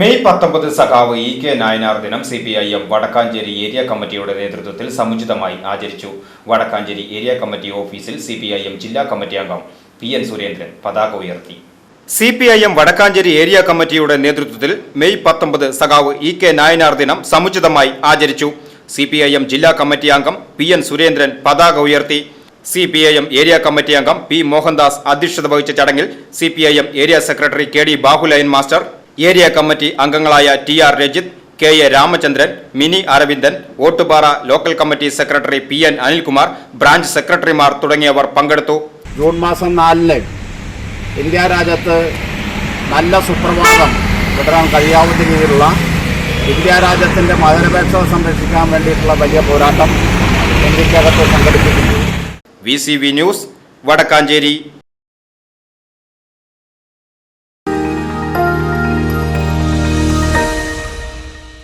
May പത്തൊമ്പത് സഖാവ് E K Nayanar ദിനം C P I M Vadakkancherry area committee നേതൃത്വത്തിൽ സമുചിതമായി ആചരിച്ചു. Vadakkancherry area committee office C P I M ജില്ലാ കമ്മിറ്റി അംഗം പി എൻ സുരേന്ദ്രൻ പതാക ഉയർത്തി. C P I M Vadakkancherry area കമ്മിറ്റിയുടെ നേതൃത്വത്തിൽ മെയ് പത്തൊമ്പത് സഖാവ് ഇ കെ നായനാർ ദിനം സമുചിതമായി ആചരിച്ചു. സി പി ഐ എം ജില്ലാ കമ്മിറ്റി അംഗം പി എൻ സുരേന്ദ്രൻ പതാക ഉയർത്തി. C P I M area committee അംഗം പി മോഹൻദാസ് അധ്യക്ഷത വഹിച്ച ചടങ്ങിൽ C P I M area secretary K D Bahuleyan master area committee അംഗങ്ങളായ T R Rajith K A Ramachandran Mini Aravindan Ottupara local committee secretary P N Anilkumar branch സെക്രട്ടറിമാർ തുടങ്ങിയവർ പങ്കെടുത്തു. June മാസം നാലിന് ഇന്ത്യ രാജ്യത്ത് നല്ല സുപ്രഭാതം തുടരാൻ കഴിയാവുന്ന രീതിയിലുള്ള ഇന്ത്യ രാജ്യത്തിന്റെ മതനിരപേക്ഷത സംരക്ഷിക്കാൻ വേണ്ടിയിട്ടുള്ള വലിയ പോരാട്ടം ഇന്ത്യക്കകത്ത് സംഘടിപ്പിക്കുന്നു. V news Vadakkancherry.